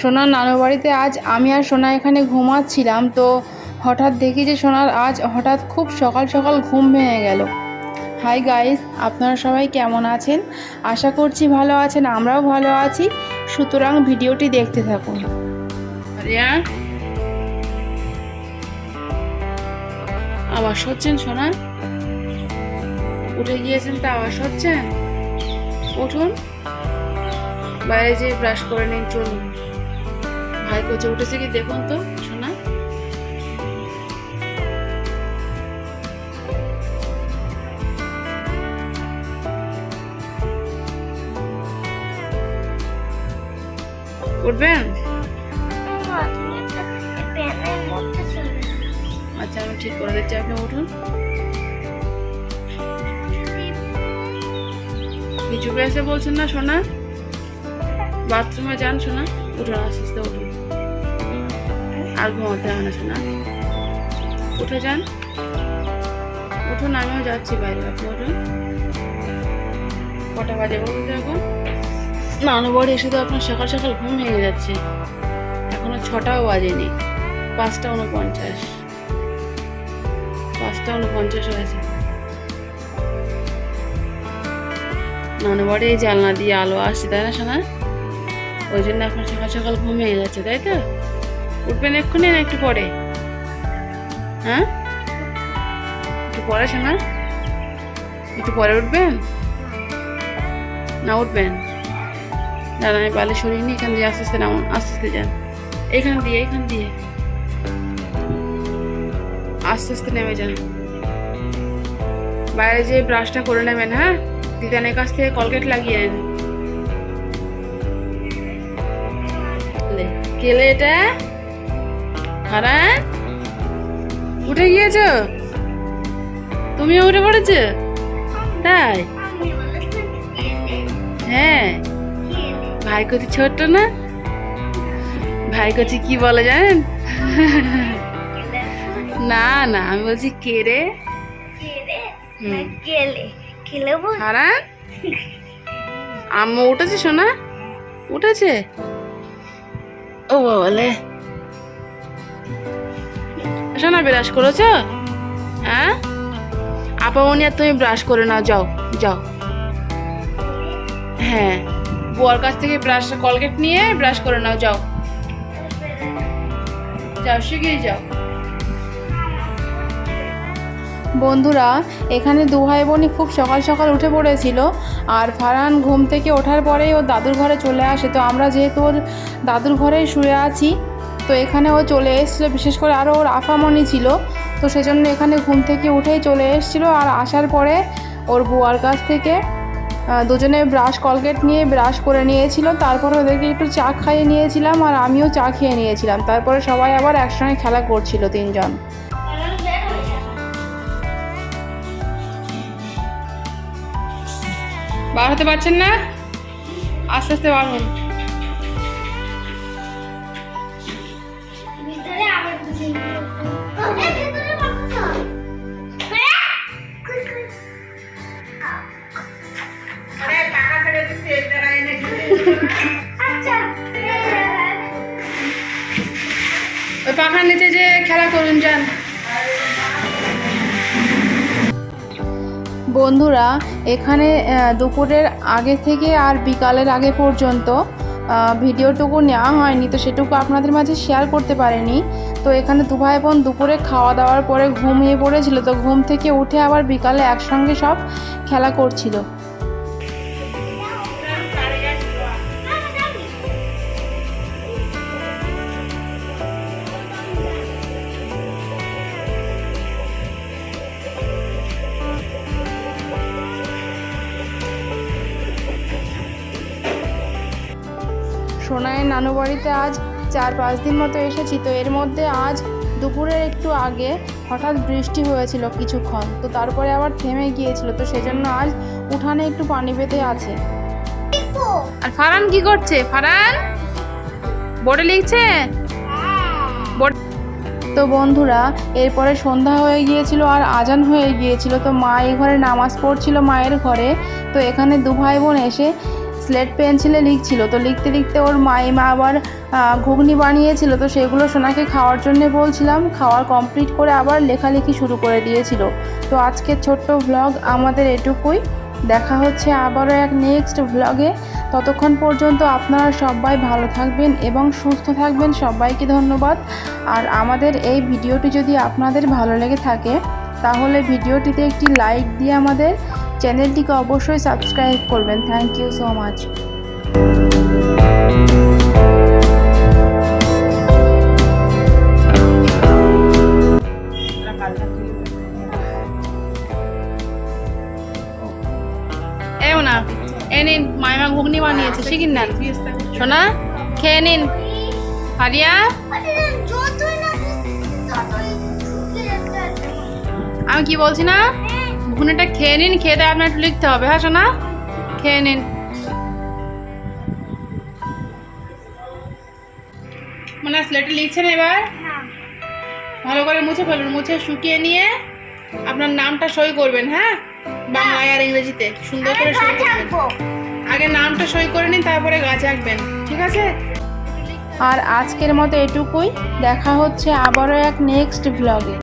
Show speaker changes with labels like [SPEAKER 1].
[SPEAKER 1] সোনার নানু বাড়িতে আজ আমি আর সোনা এখানে ঘুমাচ্ছিলাম, তো হঠাৎ দেখি যে সোনার আজ হঠাৎ খুব সকাল সকাল ঘুম ভেঙে গেল। হাই গাইস, আপনারা সবাই কেমন আছেন? আশা করছি ভালো আছেন, আমরাও ভালো আছি। সুতরাং ভিডিওটি দেখতে থাকুন। আওয়াজ হচ্ছেন সোনা উঠে গিয়েছেন তা আওয়াজ হচ্ছেন উঠুন। বাইরে যেয়ে ব্রাশ করে নিন, চলুন। ভাই কোচে উঠেছে কি? দেখুন তো শোনা উঠবেন? আচ্ছা আমি ঠিক করে দিচ্ছি, আপনি উঠুন। কিছু এসে বলছেন না, সোনা? বাথরুমে যান শোনা উঠুন, আস্তে আস্তে উঠুন। আর ঘুমাতে হয় না শোনা উঠে যান। উঠুন, আমিও যাচ্ছি বাইরে, আপনি উঠুন। কটা বাজে বলুন নানু বাড়ি এসে তো আপনার সকাল সকাল ঘুম ভেঙে যাচ্ছে। এখনও ছটাও বাজেনি। পাঁচটা উনপঞ্চাশ। পাঁচটা উনপঞ্চাশ হয়েছে নানু বাড়ি এই জানলা দিয়ে আলো আসছে, তাই না শোনা ওই জন্য এখন সকাল সকাল ঘুম ভেঙে যাচ্ছে, তাই তো? উঠবেন এক্ষুনি না একটু পরে? হ্যাঁ? একটু পরে শোনা। একটু পরে উঠবেন? না, উঠবেন। দাঁড়া আমি বালি সরিয়ে নিই, এখান দিয়ে আস্তে আস্তে নামুন, আস্তে আস্তে যান। এখান দিয়ে এখান দিয়ে। আস্তে আস্তে নেমে যান। বাইরে যে ব্রাশটা করে নেবেন হ্যাঁ? দিদানের কাছ থেকে কলগেট লাগিয়ে নেন। কেলে এটা? হারান উঠে গিয়েছ? তুমিও উঠে পড়েছো? তাই? হ্যাঁ। ভাই কচি ছোট্ট না? ভাই কচি কি বলে জানেন? না না আমি বলছি কে রে হুম।
[SPEAKER 2] গেলে
[SPEAKER 1] হারান? আম্মু উঠেছে সোনা? উঠেছে? ও বলে সোনা ব্রাশ করেছ? হ্যাঁ? আপামনি আর তুমি ব্রাশ করে নাও, যাও যাও। হ্যাঁ বুয়ার কাছ থেকে ব্রাশ, কলগেট নিয়ে ব্রাশ করে নাও, যাও। যাও, শিগগিরই যাও। বন্ধুরা, এখানে দু ভাই বোনই খুব সকাল সকাল উঠে পড়েছিল আর ফারহান ঘুম থেকে ওঠার পরেই ওর দাদুর ঘরে চলে আসে। তো আমরা যেহেতু ওর দাদুর ঘরেই শুয়ে আছি তো এখানে ও চলে এসেছিল, বিশেষ করে আরও ওর আফামনি ছিল। তো সেজন্য এখানে ঘুম থেকে উঠেই চলে এসেছিল আর আসার পরে ওর বুয়ার কাছ থেকে দুজনে ব্রাশ কলগেট নিয়ে ব্রাশ করে নিয়েছিল। তারপরে ওদেরকে একটু চা খাইয়ে নিয়েছিলাম আর আমিও চা খেয়ে নিয়েছিলাম। তারপরে সবাই আবার একসঙ্গে খেলা করছিল তিনজন। বার হতে পারছেন না? আস্তে আস্তে বার পাখার নিচে যে খেলা করুন, যান। বন্ধুরা, এখানে দুপুরের আগে থেকে আর বিকালের আগে পর্যন্ত ভিডিওটুকু নেওয়া হয়নি, তো সেটুকু আপনাদের মাঝে শেয়ার করতে পারেনি। তো এখানে দু ভাই বোন দুপুরে খাওয়া দাওয়ার পরে ঘুমিয়ে পড়েছিল, তো ঘুম থেকে উঠে আবার বিকালে একসঙ্গে সব খেলা করছিল। সোনাইয়ের নানু বাড়িতে আজ চার পাঁচ দিন মতো এসেছি। তো এর মধ্যে আজ দুপুরের একটু আগে হঠাৎ বৃষ্টি হয়েছিল কিছুক্ষণ। তো তারপরে আবার থেমে গিয়েছিল। তো সেজন্য আজ উঠানে একটু পানি পেতে আছে। আর ফারান কি করছে? ফারান বোর্ডে লিখছে? তো বন্ধুরা, এরপরে সন্ধ্যা হয়ে গিয়েছিল আর আজান হয়ে গিয়েছিল। তো মা এই ঘরে নামাজ পড়ছিল মায়ের ঘরে। তো এখানে দু ভাই বোন এসে স্লেট পেন্সিলে লিখছিল। তো লিখতে লিখতে ওর মাইমা আবার ঘুগনি বানিয়েছিল। তো সেগুলো সোনাকে খাওয়ার জন্য বলছিলাম। খাওয়ার কমপ্লিট করে আবার লেখালেখি শুরু করে দিয়েছিল। তো আজকের ছোট্ট ভ্লগ আমাদের এটুকুই। দেখা হচ্ছে আবারও এক নেক্সট ভ্লগে ততক্ষণ পর্যন্ত আপনারা সবাই ভালো থাকবেন এবং সুস্থ থাকবেন। সবাইকে ধন্যবাদ। আর আমাদের এই ভিডিওটি যদি আপনাদের ভালো লেগে থাকে, তাহলে ভিডিওটিতে একটি লাইক দিয়ে আমাদের চ্যানেলটিকে অবশ্যই সাবস্ক্রাইব করবেন। থ্যাংক ইউ সো মাচ নিন, মাইমা ঘুগনি বানিয়েছে শিখিন না শোনা খেয়ে নিন। হারিয়া? আমি কি বলছি না? ঘুগনিটা খেয়ে নিন খেয়ে দেয় আপনার একটু লিখতে হবে হ্যাঁ শোনা খেয়ে নিন। মানে স্লেটে লিখছেন এবার?
[SPEAKER 2] হ্যাঁ।
[SPEAKER 1] ভালো করে মুছে ফেলুন মুছে শুকিয়ে নিয়ে আপনার নামটা সই করবেন হ্যাঁ? বাংলায় আর ইংরেজিতে সুন্দর করে সই করবেন। আগে নামটা সই করে নিন তারপরে গাছ আঁকবেন ঠিক আছে? আর আজকের মতো এটুকুই দেখা হচ্ছে আবারও এক নেক্সট ভ্লগে